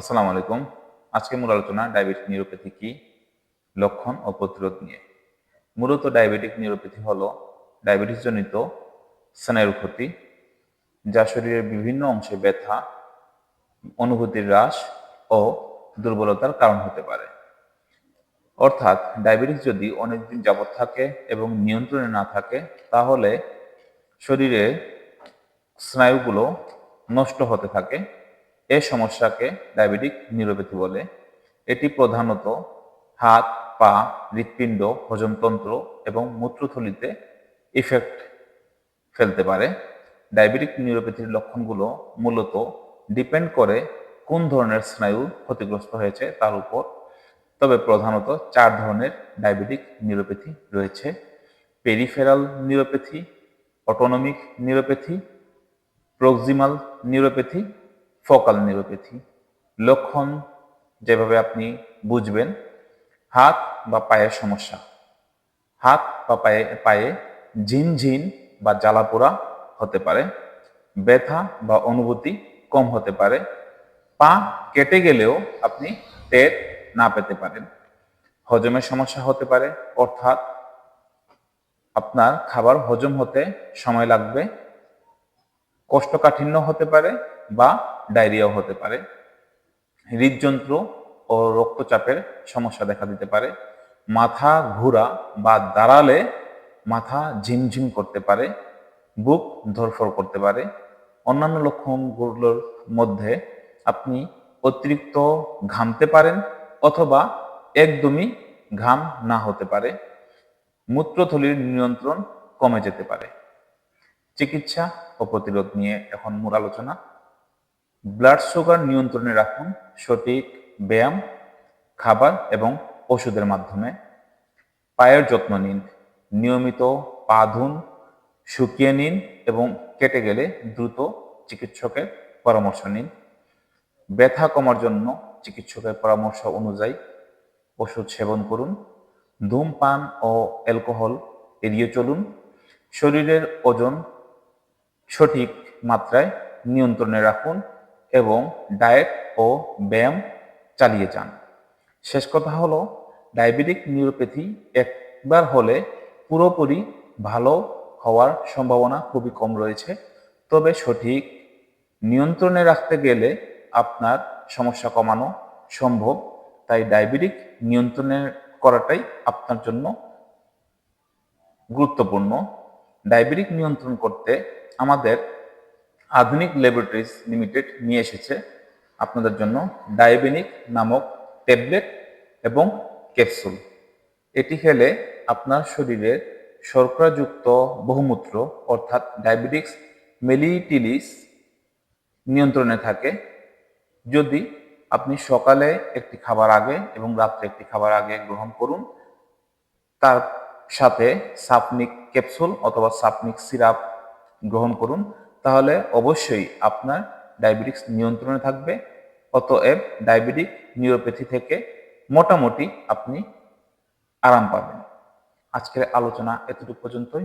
আসসালামু আলাইকুম। আজকে মূল আলোচনা ডায়াবেটিক নিউরোপ্যাথি কি, লক্ষণ ও প্রতিরোধ নিয়ে। মূলত ডায়াবেটিক নিউরোপ্যাথি হল ডায়াবেটিস জনিত স্নায়ুর ক্ষতি, যা শরীরের বিভিন্ন অংশে ব্যথা, অনুভূতির হ্রাস ও দুর্বলতার কারণ হতে পারে। অর্থাৎ ডায়াবেটিস যদি অনেকদিন যাবৎ থাকে এবং নিয়ন্ত্রণে না থাকে, তাহলে শরীরে স্নায়ুগুলো নষ্ট হতে থাকে এই সমস্যাকে ডায়াবেটিক নিউরোপ্যাথি বলে। এটি প্রধানত হাত, পা, হৃৎপিণ্ড, হজমতন্ত্র এবং মূত্রথলিতে ইফেক্ট ফেলতে পারে। ডায়াবেটিক নিউরোপ্যাথির লক্ষণগুলো মূলত ডিপেন্ড করে কোন ধরনের স্নায়ু ক্ষতিগ্রস্ত হয়েছে তার উপর। তবে প্রধানত চার ধরনের ডায়াবেটিক নিউরোপ্যাথি রয়েছে। Peripheral neuropathy autonomic neuropathy proximal neuropathy focal neuropathy লক্ষণ যেভাবে আপনি বুঝবেন, হাত বা পায়ের সমস্যা। হাত বা পায়ে পায়ে ঝিনঝিন বা জ্বালাপোড়া হতে পারে, ব্যথা বা অনুভূতি কম হতে পারে, পা কেটে গেলেও আপনি টের না পেতে পারেন। হজমের সমস্যা হতে পারে, অর্থাৎ আপনার খাবার হজম হতে সময় লাগবে কোষ্ঠকাঠিন্য হতে পারে বা ডায়রিয়াও হতে পারে। হৃদযন্ত্র ও রক্তচাপের সমস্যা দেখা দিতে পারে। মাথা ঘোরা বা দাঁড়ালে মাথা ঝিমঝিম করতে পারে, বুক ধরফর করতে পারে। অন্যান্য লক্ষণগুলোর মধ্যে আপনি অতিরিক্ত ঘামতে পারেন অথবা একদমই ঘাম না হতে পারে। মূত্রথলির নিয়ন্ত্রণ কমে যেতে পারে। চিকিৎসা ও প্রতিরোধ নিয়ে এখন মূল আলোচনা। ব্লাড সুগার নিয়ন্ত্রণে রাখুন, সঠিক ব্যায়াম, খাবার এবং ওষুধের মাধ্যমে। পায়ের যত্ন নিন, নিয়মিত পা ধুন, শুকিয়ে নিন এবং কেটে গেলে দ্রুত চিকিৎসকের পরামর্শ নিন। ব্যথা কমার জন্য চিকিৎসকের পরামর্শ অনুযায়ী ওষুধ সেবন করুন। ধূমপান ও অ্যালকোহল এড়িয়ে চলুন। শরীরের ওজন সঠিক মাত্রায় নিয়ন্ত্রণে রাখুন। এবং ডায়েট ও ব্যায়াম চালিয়ে যান। শেষ কথা হলো, ডায়াবেটিক নিউরোপ্যাথি একবার হলে পুরোপুরি ভালো হওয়ার সম্ভাবনা খুবই কম রয়েছে। তবে সঠিক নিয়ন্ত্রণে রাখতে গেলে আপনার সমস্যা কমানো সম্ভব। তাই ডায়াবেটিক নিয়ন্ত্রণে করাটাই আপনার জন্য গুরুত্বপূর্ণ। ডায়াবেটিক নিয়ন্ত্রণ করতে আমাদের আধুনিক ল্যাবরেটরিজ লিমিটেড নিয়ে এসেছে আপনাদের জন্য ডায়াবেনিক নামক ট্যাবলেট এবং ক্যাপসুল। এটি খেলে আপনার শরীরের শর্করাযুক্ত বহুমূত্র অর্থাৎ ডায়াবেটিক্স মেলিটিলিস নিয়ন্ত্রণে থাকে। যদি আপনি সকালে একটি খাবার আগে এবং রাত্রে একটি খাবার আগে গ্রহণ করুন, তার সাথে সাপনিক ক্যাপসুল অথবা সাপনিক সিরাপ গ্রহণ করুন। তাহলে অবশ্যই আপনার ডায়াবেটিক্স নিয়ন্ত্রণে থাকবে। অতএব ডায়াবেটিক নিউরোপ্যাথি থেকে মোটামুটি আপনি আরাম পাবেন। আজকের আলোচনা এতটুকু পর্যন্তই।